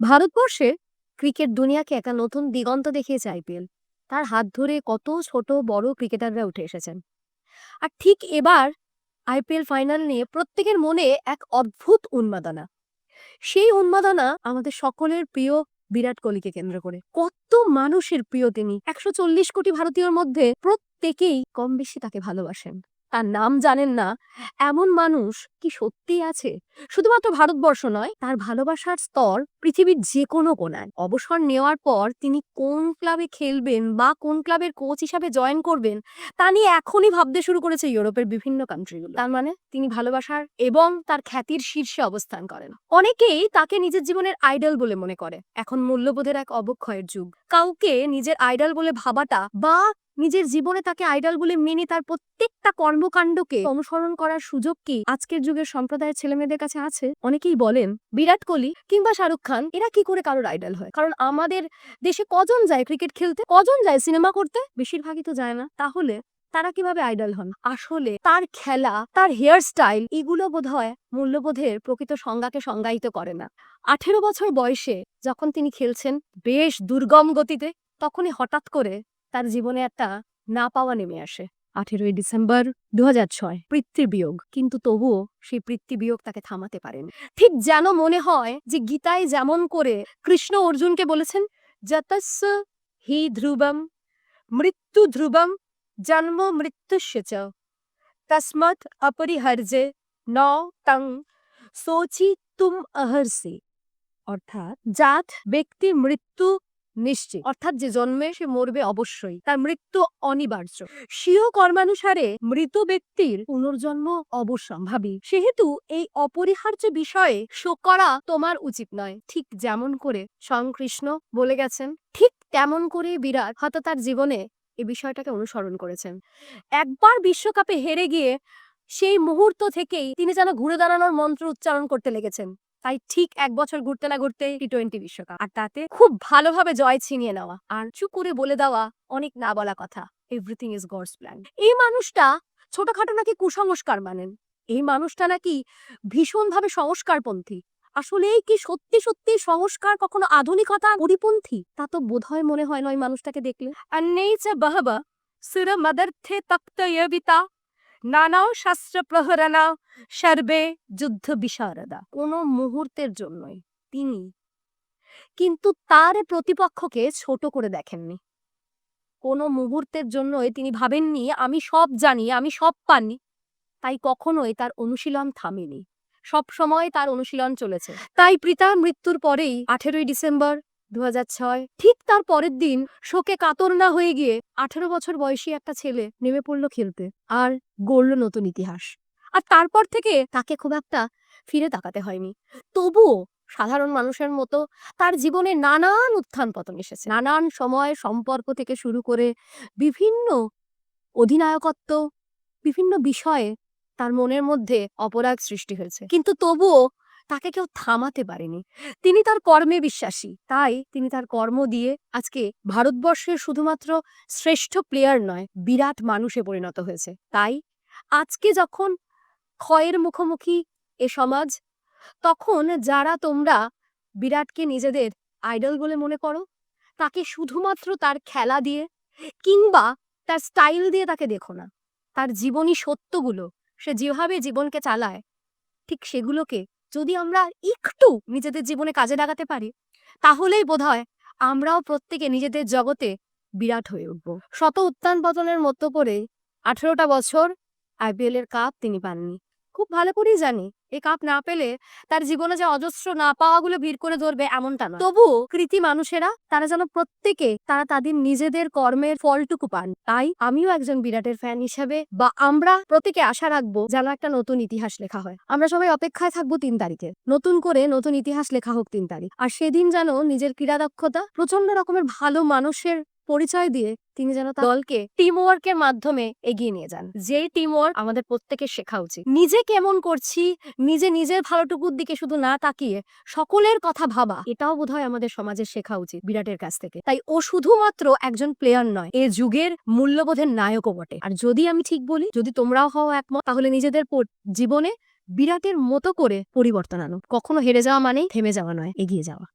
ভারতবর্ষে ক্রিকেট দুনিয়াকে একটা নতুন দিগন্ত দেখিয়েছে আইপিএল তার হাত ধরে কত ছোট বড় ক্রিকেটাররা উঠে এসেছেন। আর ঠিক এবার আইপিএল ফাইনাল নিয়ে প্রত্যেকের মনে এক অদ্ভুত উন্মাদনা। সেই উন্মাদনা আমাদের সকলের প্রিয় বিরাট কোহলিকে কেন্দ্র করে। কত মানুষের প্রিয় তিনি। একশো চল্লিশ কোটি ভারতীয়র মধ্যে প্রত্যেকেই কম বেশি তাকে ভালোবাসেন। তার নাম জানেন না, এমন মানুষ কি সত্যিই আছে? শুধুমাত্র ভারতবর্ষ নয়, তার ভালোবাসার স্তর পৃথিবীর যে কোনো কোনায়। অবসর নেওয়ার পর তিনি কোন ক্লাবে খেলবেন বা কোন ক্লাবের কোচ হিসাবে জয়েন করবেন, তা নিয়ে এখনই ভাবতে শুরু করেছে ইউরোপের বিভিন্ন কান্ট্রিগুলো। তার মানে তিনি ভালোবাসার এবং তার খ্যাতির শীর্ষে অবস্থান করেন। অনেকেই তাকে নিজের জীবনের আইডল বলে মনে করে। এখন মূল্যবোধের এক অবক্ষয়ের যুগ। কাউকে নিজের আইডল বলে ভাবাটা বা নিজের জীবনে তাকে আইডল বলে মেনে তার প্রত্যেকটা কর্মকাণ্ডকে অনুসরণ করার সুযোগ কি আজকের যুগের সম্প্রদায়ের ছেলেমেয়েদের কাছে আছে? অনেকেই বলেন, বিরাট কোহলি কিংবা শাহরুখ খান, এরা কি করে কারোর আইডল হয়? কারণ আমাদের দেশে কজন যায় ক্রিকেট খেলতে, কজন যায় সিনেমা করতে? বেশিরভাগই তো যায় না। তাহলে তারা কীভাবে আইডল হন? আসলে তার খেলা, তার হেয়ার স্টাইল এগুলো বোধ হয় মূল্যবোধের প্রকৃত সংজ্ঞাকে সংজ্ঞায়িত করে না। আঠেরো বছর বয়সে যখন তিনি খেলছেন বেশ দুর্গম গতিতে, তখনই হঠাৎ করে তার জীবনে একটা না পাওয়া নেমে আসে। আঠেরোই ডিসেম্বর দু হাজার ছয় বিয়োগ। কিন্তু তবুও সেই বিয়োগ তাকে থামাতে পারেন। ঠিক যেন মনে হয় যে গীতায় যেমন করে কৃষ্ণ অর্জুনকে বলেছেন, যতস্য হি ধ্রুবম, মৃত্যু ধ্রুবম, জন্ম মৃত্যুস্য চ তস্মৎ অপরিহার্যে ন তং সোচি তুম অহর্ষি। অর্থাৎ জাত ব্যক্তির মৃত্যু নিশ্চিত। অর্থাৎ যে জন্মে সে মরবে অবশ্যই, তার মৃত্যু অনিবার্য। স্বীয় কর্মানুসারে মৃত ব্যক্তির পুনর্জন্ম অবশ্যম্ভাবী সেহেতু এই অপরিহার্য বিষয়ে শোক করা তোমার উচিত নয়। ঠিক যেমন করে স্বয়ং কৃষ্ণ বলে গেছেন, ঠিক তেমন করে বিরাট হয়তো তার জীবনে এই বিষয়টাকে অনুসরণ করেছেন। একবার বিশ্বকাপে হেরে গিয়ে সেই মুহূর্ত থেকেই তিনি যেন ঘুরে দাঁড়ানোর মন্ত্র উচ্চারণ করতে লেগেছেন। তাই ঠিক এক বছর ঘুরতে না ঘুরতে টি টোয়েন্টি বিশ্বকাপ। আর তাতে খুব ভালোভাবে জয় ছিনিয়ে নেওয়া। আর চুপ করে বলে দেওয়া অনেক না বলা কথা। এভরিথিং ইজ গডস প্ল্যান এই মানুষটা ছোটখাটো নাকি কুসংস্কার মানেন? এই মানুষটা নাকি ভীষণভাবে সংস্কারপন্থী? আসলেই কি সত্যি সত্যি সংস্কার কখনো আধুনিকতা পরিপন্থী? তা তো বোধহয় মনে হয় নয় মানুষটাকে দেখলে। আর নেই যে বাহবা সুর মদর্থে তপ্ত ইয়বিতা নানাও শাস্ত্র প্রহরণা সর্বে যুদ্ধ বিশারদা কোনো মুহূর্তের জন্যই, তিনি। কিন্তু তার প্রতিপক্ষকে ছোট করে দেখেননি। কোনো মুহূর্তের জন্যই তিনি ভাবেননি, আমি সব জানি, আমি সব পানি তাই কখনোই তার অনুশীলন থামেনি। সব সময় তার অনুশীলন চলেছে। তাই প্রীতার মৃত্যুর পরেই আঠেরোই ডিসেম্বর দু ঠিক তার পরের দিন শোকে কাতর না হয়ে গিয়ে আঠেরো বছর বয়সী একটা ছেলে নেমে পড়ল খেলতে আর গড়ল নতুন ইতিহাস। আর তারপর থেকে তাকে খুব একটা ফিরে তাকাতে হয়নি। তবুও সাধারণ মানুষের মতো তার জীবনে নানান উত্থান পতন এসেছে। নানান সময় সম্পর্ক থেকে শুরু করে বিভিন্ন অধিনায়কত্ব, বিভিন্ন বিষয়ে তার মনের মধ্যে অপরাধ সৃষ্টি হয়েছে। কিন্তু তবুও তাকে কেউ থামাতে পারেনি। তিনি তার কর্মে বিশ্বাসী। তাই তিনি তার কর্ম দিয়ে আজকে ভারতবর্ষের শুধুমাত্র শ্রেষ্ঠ প্লেয়ার নয়, বিরাট মানুষে পরিণত হয়েছে। তাই আজকে যখন ক্ষয়ের মুখোমুখি এ সমাজ, তখন যারা তোমরা বিরাটকে নিজেদের আইডল বলে মনে করো, তাকে শুধুমাত্র তার খেলা দিয়ে কিংবা তার স্টাইল দিয়ে তাকে দেখো না। তার জীবনী সত্যগুলো, সে যেভাবে জীবনকে চালায়, ঠিক সেগুলোকে যদি আমরা একটু নিজেদের জীবনে কাজে লাগাতে পারি, তাহলেই বোধহয় আমরাও প্রত্যেকে নিজেদের জগতে বিরাট হয়ে উঠব। শত উত্থান পতনের মতো করে আঠেরোটা বছর আইপিএল এর কাপ তিনি পাননি। খুব ভালো করেই জানি এই কাপ না পেলে তার জীবনে যে অজস্র না পাওয়াগুলো ভিড় করে ধরবে এমনটা না তবুও কৃতি মানুষেরা, তারা যেন প্রত্যেকে, তারা তাদের নিজেদের কর্মের ফলটুকু পান। তাই আমিও একজন বিরাটের ফ্যান হিসেবে বা আমরা প্রত্যেকে আশা রাখব যেন একটা নতুন ইতিহাস লেখা হয়। আমরা সবাই অপেক্ষায় থাকব তিন তারিখে। নতুন করে নতুন ইতিহাস লেখা হোক তিন তারিখ। আর সেদিন যেন নিজের ক্রীড়া দক্ষতা প্রচণ্ড রকমের ভালো মানুষের পরিচয় দিয়ে তিনি যেন দলকে টিম ওয়ার্কের মাধ্যমে এগিয়ে নিয়ে যান। যেই টিম ওয়ার্ক আমাদের প্রত্যেকের শেখা উচিত। নিজে কেমন করছি, নিজে নিজের ভালোটুকুর দিকে শুধু না তাকিয়ে সকলের কথা ভাবা, এটাও বোধহয় আমাদের সমাজে শেখা উচিত বিরাটের কাছ থেকে। তাই ও শুধুমাত্র একজন প্লেয়ার নয়, এ যুগের মূল্যবোধের নায়কও বটে। আর যদি আমি ঠিক বলি, যদি তোমরাও হও একমত, তাহলে নিজেদের জীবনে বিরাটের মতো করে পরিবর্তন আনো। কখনো হেরে যাওয়া মানেই থেমে যাওয়া নয়, এগিয়ে যাওয়া।